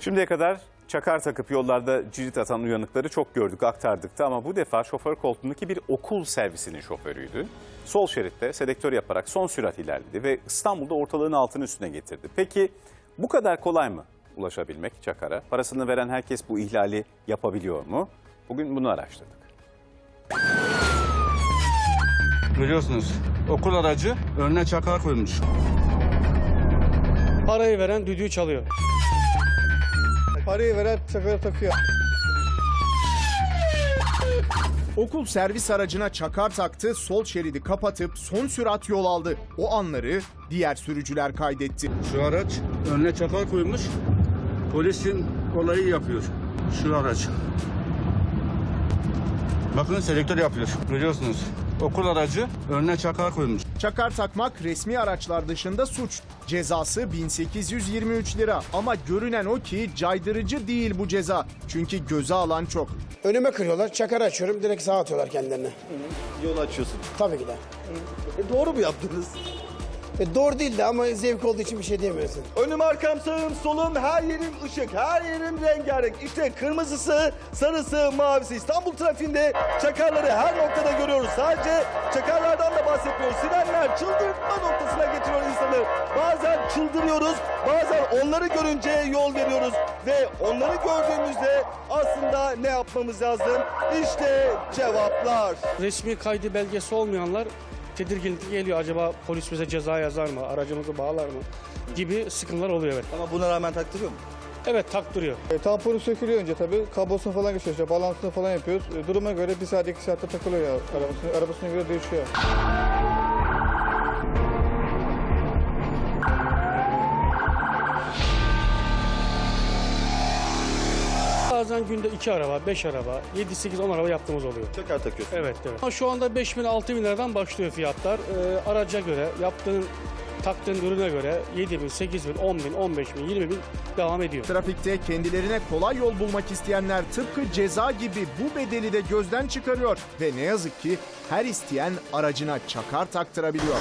Şimdiye kadar çakar takıp yollarda cirit atan uyanıkları çok gördük, aktardık da ama bu defa şoför koltuğundaki bir okul servisinin şoförüydü. Sol şeritte selektör yaparak son sürat ilerledi ve İstanbul'da ortalığın altını üstüne getirdi. Peki bu kadar kolay mı ulaşabilmek çakara? Parasını veren herkes bu ihlali yapabiliyor mu? Bugün bunu araştırdık. Görüyorsunuz okul aracı önüne çakar koymuş. Parayı veren düdüğü çalıyor. Parayı veren çakara takıyor. Okul servis aracına çakar taktı, sol şeridi kapatıp son sürat yol aldı. O anları diğer sürücüler kaydetti. Şu araç önüne çakar koymuş. Polisin olayı yapıyor. Şu araç. Bakın selektör yapıyor. Görüyorsunuz okul aracı önüne çakar koymuş. Çakar takmak resmi araçlar dışında suç. Cezası 1823 lira ama görünen o ki caydırıcı değil bu ceza. Çünkü göze alan çok. Önüme kırıyorlar, çakar açıyorum, direkt sağa atıyorlar kendilerine. Yol açıyorsun. Tabii ki de. E, doğru mu yaptınız? E, doğru değil de ama zevk olduğu için bir şey diyemiyorsun. Önüm arkam sağım solum her yerim ışık her yerim rengarenk. İşte kırmızısı sarısı mavisi İstanbul trafiğinde çakarları her noktada görüyoruz. Sadece çakarlardan da bahsetmiyoruz. Sirenler çıldırtma noktasına getiriyor insanı. Bazen çıldırıyoruz bazen onları görünce yol veriyoruz. Ve onları gördüğümüzde aslında ne yapmamız lazım? İşte cevaplar. Resmi kaydı belgesi olmayanlar tedirginlik geliyor. Acaba polis bize ceza yazar mı? Aracımızı bağlar mı? Gibi sıkıntılar oluyor evet. Ama buna rağmen taktırıyor mu? Evet taktırıyor. E, tamponu sökülüyor önce tabii. Kablosunu falan geçiyoruz. Balansını falan yapıyoruz. E, duruma göre bir saat iki saatte takılıyor ya arabasına, arabasına göre değişiyor. Bazen günde iki araba, beş araba, yedi, sekiz, on araba yaptığımız oluyor. Çakar takıyorsun. Evet, evet. Ama şu anda 5 bin, 6 bin liradan başlıyor fiyatlar. Ee, araca göre, yaptığın, taktığın ürüne göre 7 bin, 8 bin, 10 bin, 15 bin, 20 bin devam ediyor. Trafikte kendilerine kolay yol bulmak isteyenler tıpkı ceza gibi bu bedeli de gözden çıkarıyor. Ve ne yazık ki her isteyen aracına çakar taktırabiliyor.